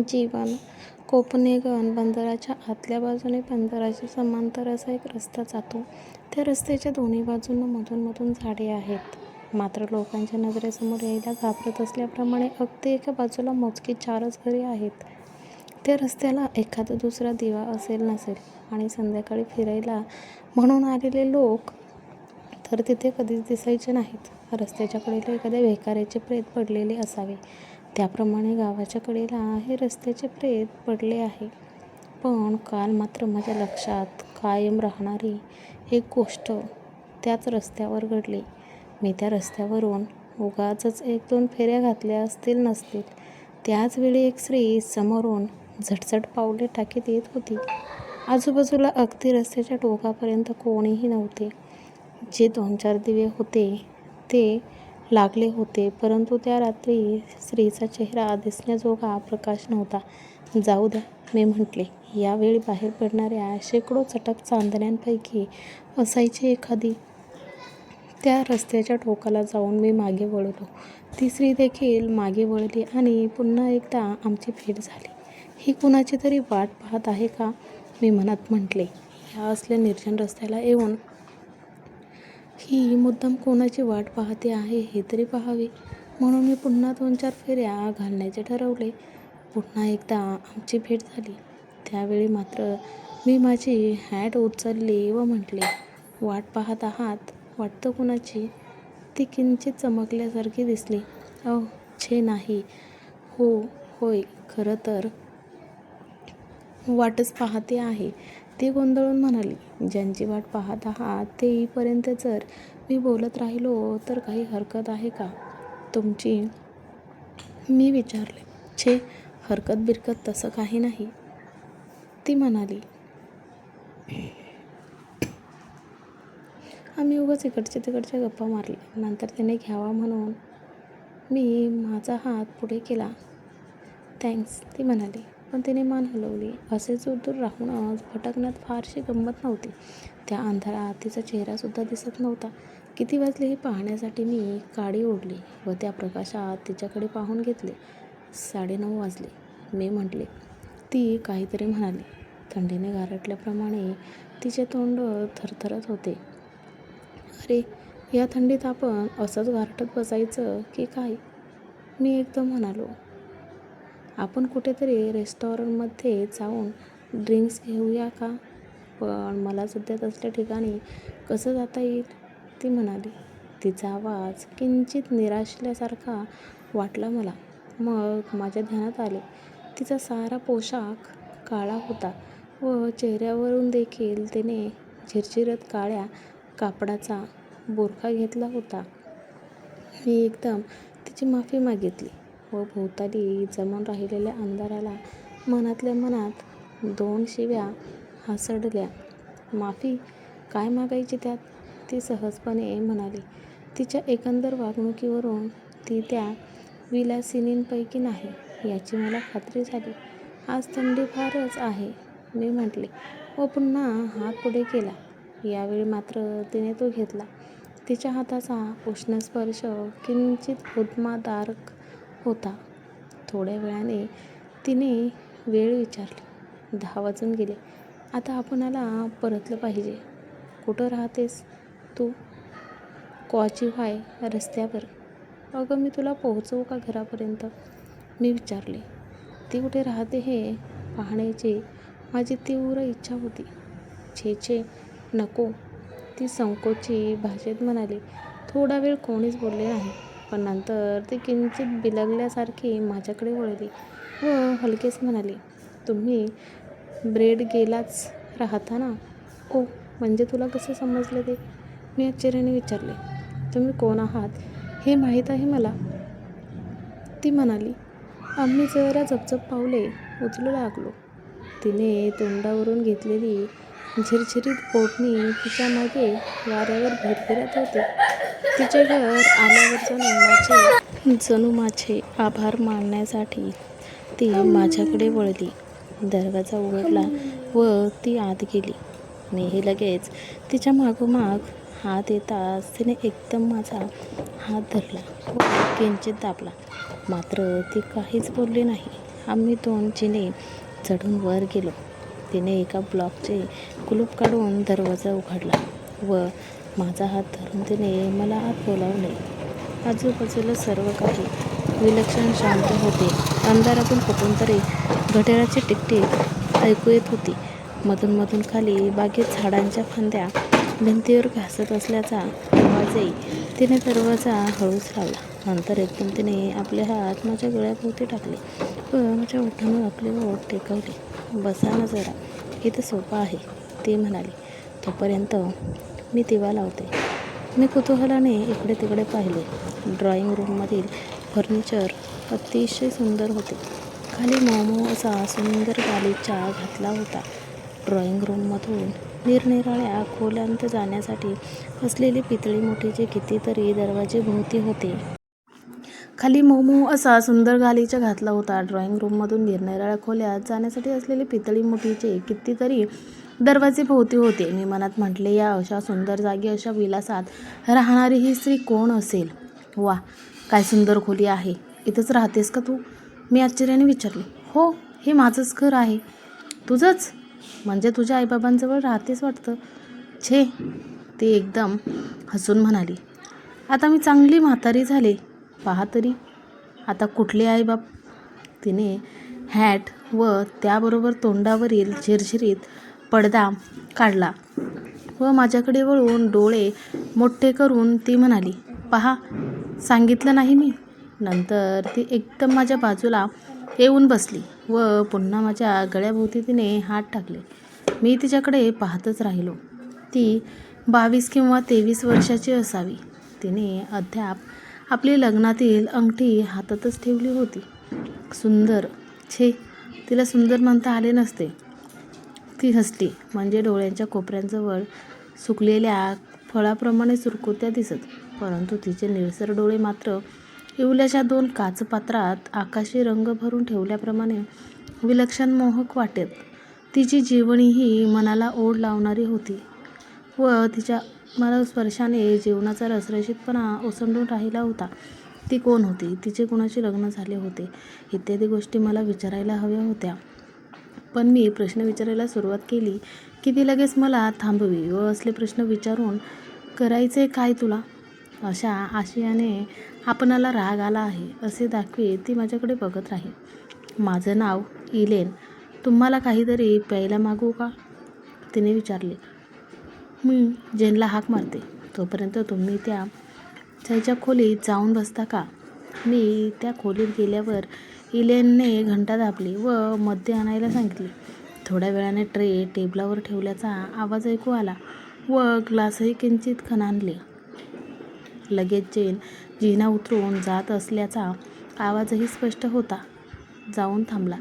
जीवन. कोपनेगन बंदराच्या आतल्या बाजूने बंदराच्या समांतर असा एक रस्ता जातो. त्या रस्त्याच्या दोन्ही बाजूंना मधून मधून झाडे आहेत. मात्र लोकांच्या नजरेसमोर यायला घाबरत असल्याप्रमाणे अगदी एका बाजूला मोजकी चारच घरे आहेत. त्या रस्त्याला एखादा दुसरा दिवा असेल नसेल आणि संध्याकाळी फिरायला म्हणून आलेले लोक तर तिथे कधीच दिसायचे नाहीत. रस्त्याच्या कडेला एखाद्या भिकाऱ्याचे प्रेत पडलेले असावे. त्याप्रमाणे गावाच्या कडेला हे रस्त्याचे प्रेत पडले आहे. पण काल मात्र माझ्या लक्षात कायम राहणारी एक गोष्ट त्याच रस्त्यावर घडली. मी त्या रस्त्यावरून उगाचच एक दोन फेऱ्या घातल्या असतील नसतील. त्याचवेळी एक स्त्री समोरून झटझट पावले टाकीत येत होती. आजूबाजूला अगदी रस्त्याच्या टोकापर्यंत कोणीही नव्हते. जे दोन चार दिवे होते ते लागले होते परंतु त्या रात्री स्त्रीचा चेहरा दिसण्याजोगा प्रकाश नव्हता. जाऊ द्या मी म्हटले. यावेळी बाहेर पडणाऱ्या शेकडो चटक चांदण्यांपैकी असायची एखादी. त्या रस्त्याच्या टोकाला जाऊन मी मागे वळलो. ती स्त्री देखील मागे वळली आणि पुन्हा एकदा आमची भेट झाली. ही कुणाची तरी वाट पाहत आहे का? मी मनात म्हटले. या असल्या निर्जन रस्त्याला येऊन ही मुद्दाम कोणाची वाट पाहते आहे हे तरी पाहावे. म्हणून मी पुन्हा दोन चार फेऱ्या घालण्याचे ठरवले. पुन्हा एकदा आमची भेट झाली. त्यावेळी मात्र मी माझी हॅट उचलली व म्हटले वाट पाहत आहात? वाटतं कुणाची? ती किंचित चमकल्यासारखी दिसली. अह छे नाही. हो होय खरं तर वाटच पाहते आहे. ती गोंधळून म्हणाली ज्यांची वाट पाहत आहात ते येईपर्यंत जर मी बोलत राहिलो तर काही हरकत आहे का? तुमची मी विचारले छे हरकत बिरकत तसं काही नाही ती म्हणाली आम्ही उगाच इकडच्या तिकडच्या गप्पा मारल्या. नंतर त्याने घ्यावा म्हणून मी माझा हात पुढे केला. थँक्स ती म्हणाली. पण तिने मान हलवली. असेच दूर राहूनच भटकण्यात फारशी गंमत नव्हती. त्या अंधारात तिचा चेहरासुद्धा दिसत नव्हता. किती वाजले हे पाहण्यासाठी मी काडी ओढली व त्या प्रकाशात तिच्याकडे पाहून घेतले. साडेनऊ वाजले. मी म्हटले ती काहीतरी म्हणाली. थंडीने गारटल्याप्रमाणे तिचे तोंड थरथरत होते. अरे या थंडीत आपण असंच गारटत बसायचं की काय? मी एकदम म्हणालो आपण कुठेतरी रेस्टॉरंटमध्ये जाऊन ड्रिंक्स घेऊया का? पण मला सध्या तसल्या ठिकाणी कसं जाता येईल? ती म्हणाली. तिचा आवाज किंचित निराशल्यासारखा वाटला मला. मग माझ्या ध्यानात आले. तिचा सारा पोशाख काळा होता व चेहऱ्यावरून देखील तिने झिरझिरत काळ्या कापडाचा बोरखा घेतला होता. मी एकदम तिची माफी मागितली. हो व भोवताली जमून राहिलेल्या अंधाराला मनातल्या मनात दोन शिव्या हासडल्या माफी काय मागायची त्यात? ती सहजपणे म्हणाली. तिच्या एकंदर वागणुकीवरून ती त्या विलासिनींपैकी नाही याची मला खात्री झाली. आज थंडी फारच आहे मी म्हटले. व पुन्हा हात पुढे केला. यावेळी मात्र तिने तो घेतला. तिच्या हाताचा उष्ण स्पर्श किंचित उद्मादारक होता. थोड्या वेळाने तिने वेळ विचारली. दहा वाजून गेले. आता आपणाला परतलं पाहिजे. कुठं राहतेस तू? क्वाची व्हाय रस्त्यावर. अगं मी तुला पोहोचवू का घरापर्यंत? मी विचारले. ती कुठे राहते हे पाहण्याची माझी तीव्र इच्छा होती. छे छे नको. ती संकोची भाषेत म्हणाली. थोडा वेळ कोणीच बोलले नाही. पण नंतर ती किंचित बिलगल्यासारखी माझ्याकडे वळली व हलकेच म्हणाली तुम्ही ब्रेड गेलाच राहता ना ओ म्हणजे तुला कसं समजलं ते? मी आश्चर्याने विचारले तुम्ही कोण आहात? हे माहीत आहे मला? ती म्हणाली आम्ही जरा झपझप पावले उचलू लागलो. तिने तोंडावरून घेतलेली झिरझिरीत पोटणी तिच्यामागे वाऱ्यावर भिरभिरत होते. तिचे घर आल्यावर जणू माझे जणू माझे आभार मानण्यासाठी ती माझ्याकडे वळली. दरवाजा उघडला व ती आत गेली. मीही लगेच तिच्या मागोमाग हात येताच तिने एकदम माझा हात धरला व किंचित दाबला. मात्र ती काहीच बोलली नाही. आम्ही दोन जिने चढून वर गेलो. तिने एका ब्लॉकचे कुलूप काढून दरवाजा उघडला व माझा हात धरून तिने मला आत बोलावले आजूबाजूला सर्व काही विलक्षण शांत होते. अंधारातून कुठून तरी घड्याळाची टिकटिक ऐकू येत होती. मधून मधून खाली बागेत झाडांच्या फांद्या भिंतीवर घासत असल्याचा आवाजही तिने दरवाजा हळूच लावला. नंतर एकदम तिने आपले हात माझ्या गळ्याभोवती टाकले. व माझ्या ओठांवर आपले ओठ टेकवले. बसा ना जरा. इथं सोपं आहे ती म्हणाली. तोपर्यंत मी दिवा लावते. मी कुतूहलाने इकडे तिकडे पाहिले. ड्रॉइंग रूममधील फर्निचर अतिशय सुंदर होते. खाली मऊ असा सुंदर गालीचा घातला होता. ड्रॉइंग रूममधून निरनिराळ्या खोल्यांत जाण्यासाठी असलेली पितळी मोठीचे कितीतरी दरवाजे भोवती होते. खाली मोमो असा सुंदर गालीचा घातला होता. ड्रॉइंग रूममधून निरनिराळ्या खोल्यात जाण्यासाठी असलेले पितळी मोठीचे कितीतरी दरवाजे भोवती होते. मी मनात म्हटले या अशा सुंदर जागी अशा विलासात राहणारी ही स्त्री कोण असेल? वा काय सुंदर खोली आहे. इथंच राहतेस का तू? मी आश्चर्याने विचारले. हो हे माझंच घर आहे. तुझंच? म्हणजे तुझ्या आईबाबांजवळ राहतेस वाटतं? छे ती एकदम हसून म्हणाली. आता मी चांगली म्हातारी झाले. पहा तरी. आता कुठले आईबाप? तिने हॅट व त्याबरोबर तोंडावरील झिरझिरीत पडदा काढला व माझ्याकडे वळून डोळे मोठे करून ती म्हणाली पहा सांगितलं नाही मी. नंतर ती एकदम माझ्या बाजूला येऊन बसली व पुन्हा माझ्या गळ्याभोवती तिने हात टाकले. मी तिच्याकडे पाहतच राहिलो. ती बावीस किंवा तेवीस वर्षाची असावी. तिने अद्याप आपली लग्नातील अंगठी हातातच ठेवली होती. सुंदर छे तिला सुंदर म्हणता आले नसते. ती हसली. म्हणजे डोळ्यांच्या कोपऱ्यांजवळ सुकलेल्या फळाप्रमाणे सुरकुत्या दिसत. परंतु तिचे निळसर डोळे मात्र इवल्याच्या दोन काचपात्रात आकाशी रंग भरून ठेवल्याप्रमाणे विलक्षण मोहक वाटेत. तिची जीवणीही मनाला ओढ लावणारी होती व तिच्या मला स्पर्शाने जीवनाचा रसरशीतपणा ओसंडून राहिला होता. ती कोण होती? तिचे कोणाशी लग्न झाले होते? इत्यादी गोष्टी मला विचारायला हव्या होत्या. पण मी प्रश्न विचारायला सुरुवात केली की ती लगेच मला थांबवी व असले प्रश्न विचारून करायचे काय तुला? अशा आशयाने आपणाला राग आला आहे असे दाखवी ती माझ्याकडे बघत राही. माझं नाव इलेन. तुम्हाला काहीतरी प्यायला मागू का? तिने विचारले. मी जेनला हाक मारते. तोपर्यंत तुम्ही त्या त्याच्या खोलीत जाऊन बसता का? मी त्या खोलीत गेल्यावर इलेनने घंटा दाबली व मद्य आणायला सांगितले. थोड्या वेळाने ट्रे टेबलावर ठेवल्याचा आवाज ऐकू आला व ग्लासही किंचित खणानले लगेच जेन जिना उतरून जात असल्याचा आवाजही स्पष्ट होता. जाऊन थांबला.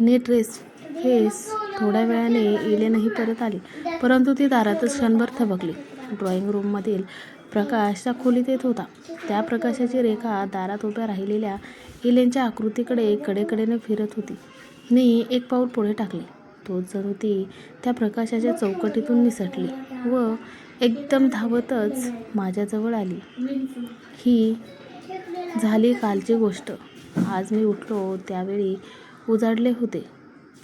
नीट रेस फेस. थोड्या वेळाने इलेनही परत आली परंतु ती दारातच क्षणभर थबकली. ड्रॉइंग रूममधील प्रकाश त्या खोलीत येत होता. त्या प्रकाशाची रेखा दारात उभ्या राहिलेल्या इलेनच्या आकृतीकडे कडेकडेने फिरत होती. मी एक पाऊल पुढे टाकले. तोच जणू ती त्या प्रकाशाच्या चौकटीतून निसटली व एकदम धावतच माझ्याजवळ आली. ही झाली कालची गोष्ट. आज मी उठलो त्यावेळी उजाडले होते.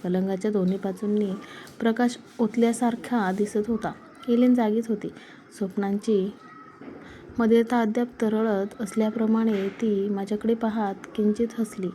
पलंगाच्या दोन्ही बाजूंनी प्रकाश ओतल्यासारखा दिसत होता. एलेन जागीच होती. स्वप्नांची मध्यता अद्याप तरळत असल्याप्रमाणे ती माझ्याकडे पाहात किंचित हसली.